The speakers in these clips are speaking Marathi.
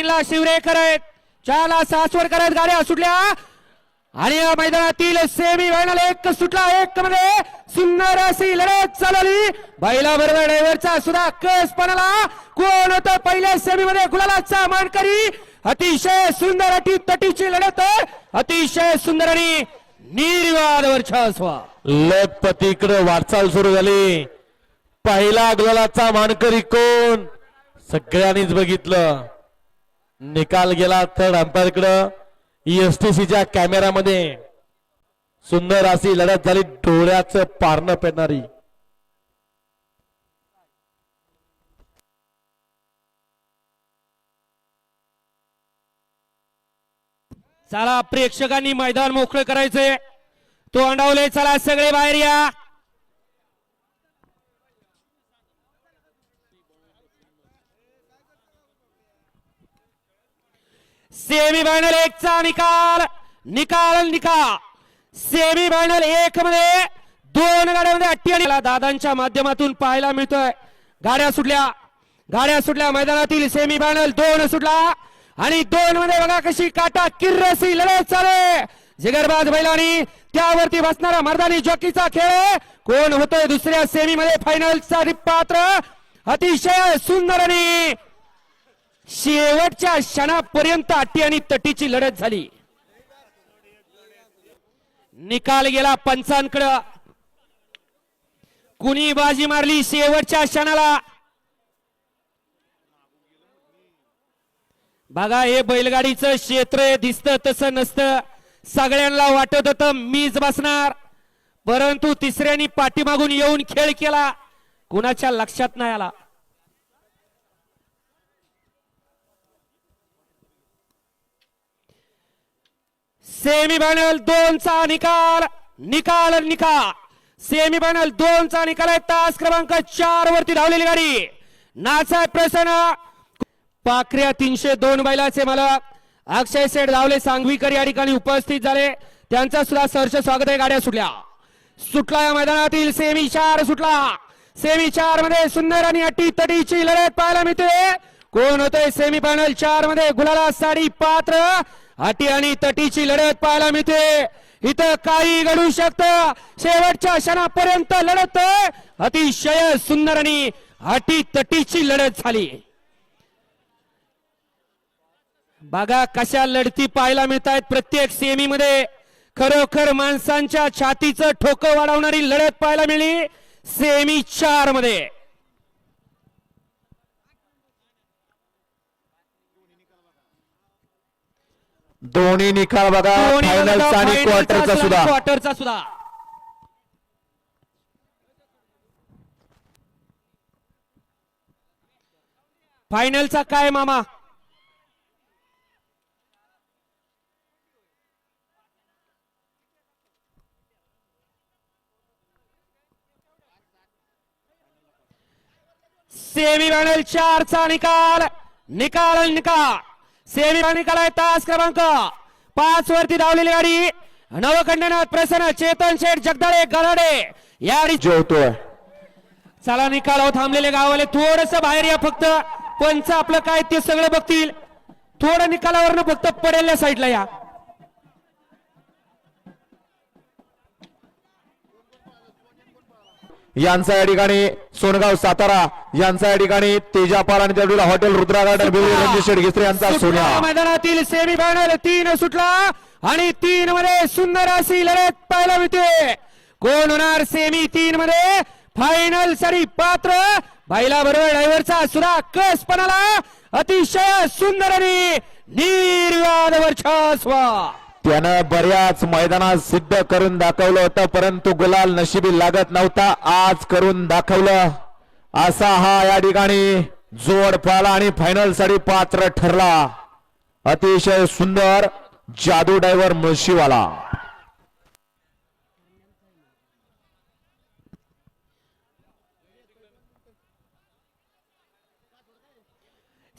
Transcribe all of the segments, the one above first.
तीनला शिवरे करत चारला सासवड करत गाड्या सुटल्या. आणि या मैदानातील सेमी फायनल एक सुटला एक मध्ये सुंदर अशी लढत चालवली बैला बरोबर ड्रायव्हरचा सुद्धा कस पणाला कोण होतं पहिल्या सेमी मध्ये गुलालाचा मानकरी? अतिशय सुंदर अटी तटीची लढत अतिशय सुंदर आणि निर्वाद वर्चस्व. लखपतीकडे वाटचाल सुरू झाली. पहिला गुलालाचा मानकरी कोण? सगळ्यांनीच बघितलं. निकाल गेला थर्ड अंपायरकडे. च्या कॅमेरामध्ये सुंदर अशी लढत झाली डोळ्याचं पारणं पेटणारी. चला प्रेक्षकांनी मैदान मोकळं करायचंय. तो अंडावले चला सगळे बाहेर या. सेमी फायनल एकचा निकाल. निकाल निकाल. सेमी फायनल एक मध्ये दोन गाड्यामध्ये अट्टी आणि दादांच्या माध्यमातून पाहायला मिळतोय. गाड्या सुटल्या. गाड्या सुटल्या. मैदानातील सेमी फायनल दोन सुटला. आणि दोन मध्ये बघा कशी काटा किर्रसी लढत चाले जिगरबाज बैलानी त्यावरती बसणारा मर्दानी जॉकीचा खेळ कोण होतोय दुसऱ्या सेमी मध्ये फायनलचा पात्र? अतिशय सुंदर आणि शेवटच्या क्षणापर्यंत अटी आणि तटीची लढत झाली. निकाल गेला पंचांकडं. कुणी बाजी मारली शेवटच्या क्षणाला? बघा हे बैलगाडीचं क्षेत्र दिसतं तसं नसतं. सगळ्यांना वाटत होतं मीच बसणार. परंतु तिसऱ्यानी पाठीमागून येऊन खेळ केला. कुणाच्या लक्षात नाही आला. सेमी फायनल दोनचा निकाल. निकाल निकाल सेमी फायनल दोनचा निकाल आहे. तास क्रमांक चार वरती धावलेली गाडी. नासा प्रसन्न. पाखऱ्या तीनशे दोन बैलाचे मला अक्षय सेठ धावले सांगवीकर या ठिकाणी उपस्थित झाले. त्यांचा सुद्धा सहर्ष स्वागत आहे. गाड्या सुटल्या. सुटला या मैदानातील सेमी चार सुटला. सेमी चारमध्ये सुंदर आणि अटी तटीची लढत पाहायला मिळते. कोण होते? सेमी फायनल चारमध्ये गुलाला साडी पात्र. अटी आणि तटीची लढत पाहायला मिळते. इथं काही घडू शकतं. शेवटच्या क्षणापर्यंत लढत. अतिशय सुंदर आणि अटी तटीची लढत झाली. बघा कशा लढती पाहायला मिळत आहेत प्रत्येक सेमी मध्ये खरोखर माणसांच्या छातीचं ठोकं वाढवणारी लढत पाहायला मिळली. सेमी चारमध्ये दोन्ही निकाल बघा. फायनलचा आणि क्वार्टरचा सुद्धा. क्वार्टरचा सुद्धा. फायनलचा काय मामा? सेमी फायनल चारचा निकाल. निकाल निकाल. सेमी निकाल आहे तास क्रमांक. पाच वरती धावलेली गाडी. नवखंडनाथ प्रसन्न चेतन शेठ जगदाळे गराडे. या गाडी जेवतोय. चला निकालावर थांबलेले गावाले थोडस बाहेर या फक्त. पंच आपलं काय ते सगळं बघतील. थोडं निकालावरनं फक्त पडेल साईडला या. यांचा या ठिकाणी सोनगाव सातारा यांचा या ठिकाणी तेजापाल आणि त्यावेळेला हॉटेल रुद्रा गार्डन रणजित शेठ घेसरे यांचा सोन्या. मैदानातील सेमी फायनल तीन सुटला आणि तीन मध्ये सुंदर अशी लढत पाहायला मिळते. कोण होणार सेमी तीन मध्ये? फायनलसाठी पात्र. बैला बरोबर ड्रायव्हरचा सुद्धा कस पणाला अतिशय सुंदर आणि निर्वाद वर्चस्व त्यानं बऱ्याच मैदानात सिद्ध करून दाखवलं होतं परंतु गुलाल नशिबी लागत नव्हता. आज करून दाखवलं. असा हा या ठिकाणी जोड पाला आणि फायनलसाठी पात्र ठरला. अतिशय सुंदर जादू डायव्हर मुळशीवाला.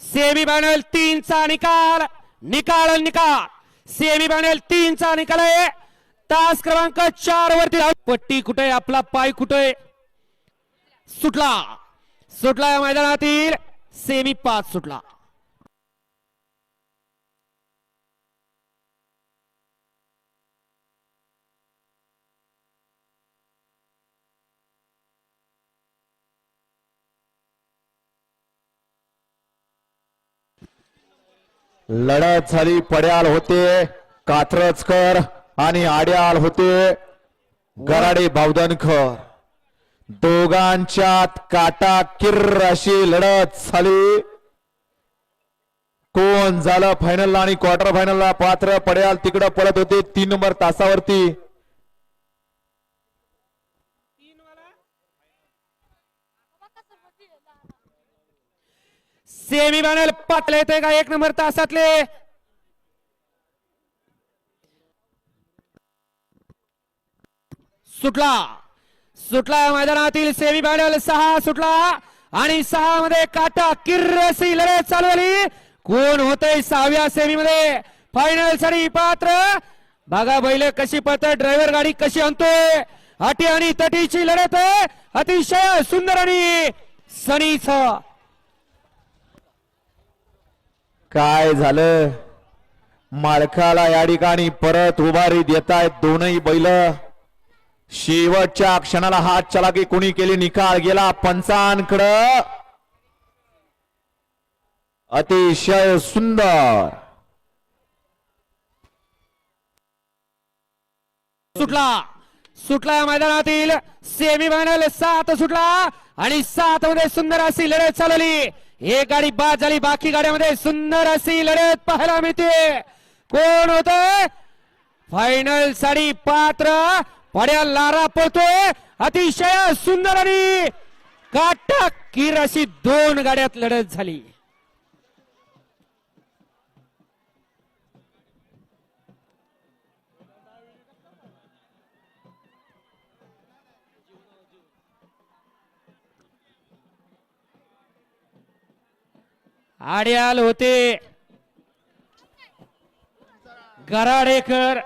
सेमी फायनल तीनचा निकाल. निकाल निकाल. सेमी फायनल तीनचा निकाल आहे तास क्रमांक चार वरती पट्टी कुठे आपला पाय कुठे सुटला. सुटला या मैदानातील सेमी पाच सुटला. लढत झाली पड्याल होते कात्रजकर आणि आड्याल होते गराडे बावधनकर. दोघांच्यात काटा किर्र अशी लढत झाली. कोण झालं फायनलला आणि क्वार्टर फायनलला पात्र पड्याल तिकडं पडत होते तीन नंबर तासावरती. सेमी फायनल पातले येते का? एक नंबर तासातले. सुटला. सुटला मैदानातील सेमी फायनल. सहा सुटला आणि सहा मध्ये काटा किर्रसी लढत चालवली कोण होते सहाव्या सेमी मध्ये फायनलसाठी पात्र. बघा बैल कशी पळत ड्रायव्हर गाडी कशी आणतोय. अटी आणि तटीची लढत. अतिशय सुंदर आणि सनीच. काय झालं? मालकाला या ठिकाणी परत उभारी देत आहेत दोनही बैल. शेवटच्या क्षणाला हात चलाकी कोणी केली निकाल? गेला पंचांकडं. अतिशय सुंदर. सुटला. सुटला या मैदानातील सेमी फायनल सात सुटला आणि सात मध्ये सुंदर अशी लढत चालवली एक गाडी बाद झाली. बाकी गाड्यामध्ये सुंदर अशी लढत पाहायला मिळते. कोण होत? फायनल साडी पात्र पड्या लारा पोहतोय अतिशय सुंदर आणि काटा किर अशी दोन गाड्यात लढत झाली. आड्याल होते. गराडेकर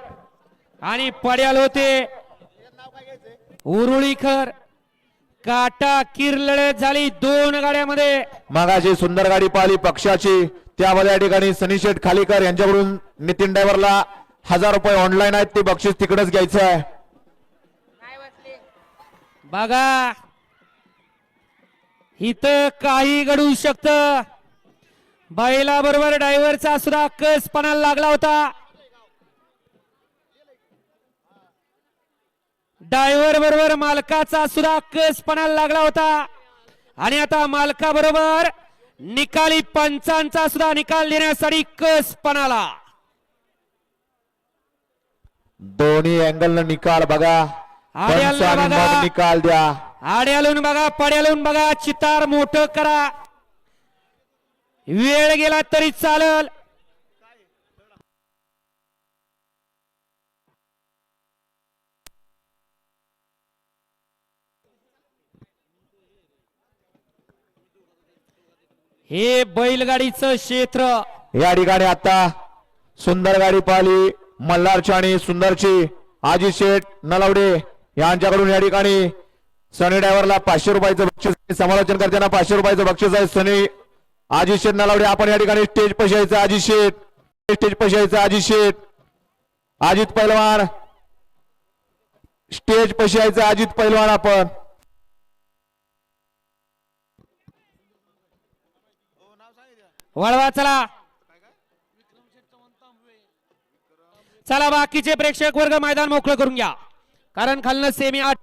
आणि पड्याल होते. उरुळीकर काटा किर लढत झाली दोन गाड्यामध्ये. मागाची सुंदर गाडी पाहिली पक्षाची. त्यामध्ये या ठिकाणी सनी शेठ खालीकर यांच्याकडून नितीन ड्रायव्हरला हजार रुपये ऑनलाईन आहेत. ते बक्षीस तिकडेच घ्यायचं आहे. बघा. इथं काही घडू शकत. बैला बरोबर ड्रायव्हरचा सुद्धा कस पणाला लागला होता. ड्रायव्हर बरोबर मालकाचा सुद्धा कस पणाला लागला होता. आणि आता मालका बरोबर निकाली पंचांचा सुद्धा निकाल देण्यासाठी कस पणाला. दोन्ही अँगल निकाल बघा. निकाल द्या. आड्यालून बघा पड्यालून बघा. चितार मोठं करा. वेळ गेला तरी चालल. हे बैलगाडीचं क्षेत्र. या ठिकाणी आता. सुंदर गाडी पाहिली. मल्हारची आणि सुंदरची. आजी शेठ नलावडे यांच्याकडून या ठिकाणी सनी ड्रायव्हरला पाचशे रुपयाचं बक्षीस समालोचन करताना पाचशे रुपयाचं बक्षीस आहे सनी. अजित शेठ नलावडे आपण या ठिकाणी स्टेज पैसे यायचं आजी शेठ. स्टेज पैसे यायचं आजी शेठ. अजित पैलवान. स्टेज पैसे यायचं अजित पैलवान आपण. वळवा चला. चला बाकीचे प्रेक्षक वर्ग मैदान मोकळं करून घ्या. कारण खालनं सेमी आठ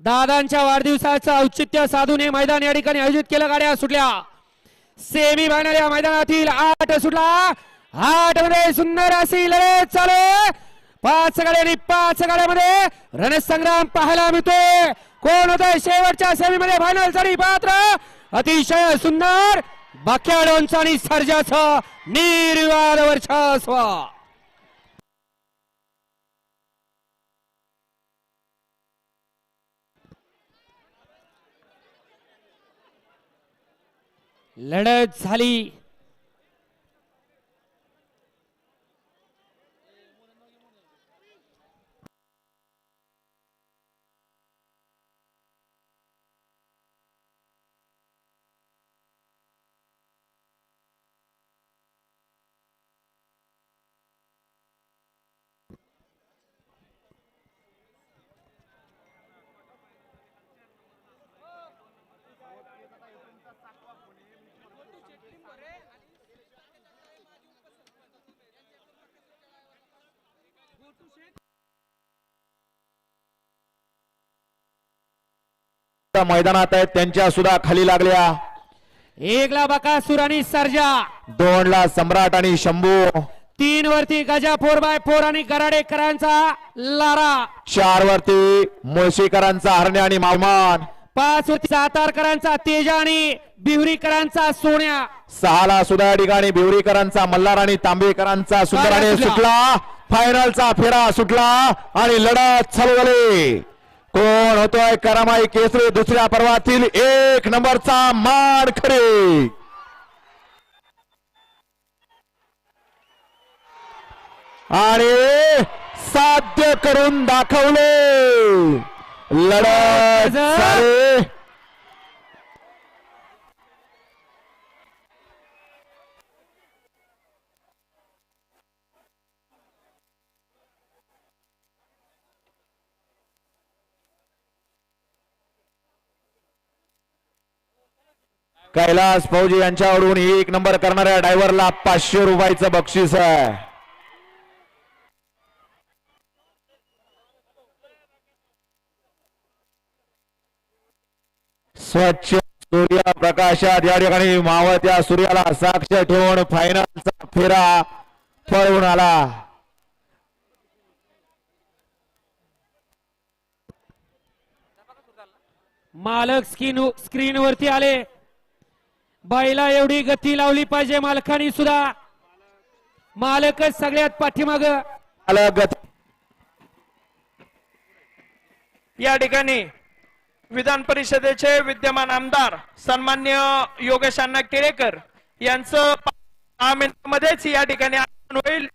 दादांच्या वाढदिवसाचं औचित्य साधून हे मैदान या ठिकाणी आयोजित केलं गाड्या सुटल्या. सेमी फायनल या मैदानातील आठ सुटला. आठमध्ये सुंदर अशी लढत चालू पाच गाड्या आणि पाच गाड्यामध्ये रणसंग्राम पाहायला मिळतोय. कोण होतोय शेवटच्या सेमीमध्ये फायनलसाठी पात्र? अतिशय सुंदर बाक्याडोंचा आणि सर्जाचा निर्वाद स्वा लढत झाली. मैदानात आहेत त्यांच्या सुद्धा खाली लागल्या. एकला बकासूर आणि सर्जा. दोन ला सम्राट आणि शंभू. तीन वरती गजा फोर बाय फोर आणि गराडेकरांचा लारा. चार वरती मुळशीकरांचा हरणे आणि मालमान पाच वरती सातारकरांचा तेजा आणि बिहुरीकरांचा सोन्या. सहाला सुद्धा या ठिकाणी भिवरीकरांचा मल्हार आणि तांबेकरांचा सुंदराने सुटला. सुटला फायनलचा फेरा सुटला आणि लढत चालू झाली कोण होतोय करामाई केसरी दुसऱ्या पर्वातील एक नंबरचा मान खरे. आणि साध्य करून दाखवले. लढत कैलास फौजी यांच्याकडून एक नंबर करणाऱ्या ड्रायव्हरला पाचशे रुपयाचं बक्षीस आहे. स्वच्छ सूर्यप्रकाशात या ठिकाणी मावळत्या सूर्याला साक्ष ठेवून फायनलचा फेरा पळून आला. मालक स्क्रीन स्क्रीन वरती आले. बाईला एवढी गती लावली पाहिजे मालकानी सुद्धा. मालकच सगळ्यात पाठीमाग. अलग या ठिकाणी विधान परिषदेचे विद्यमान आमदार सन्मान्य योगेश अण्णा केळेकर यांचं दहा मिनिटांमध्येच या ठिकाणी आगमन होईल.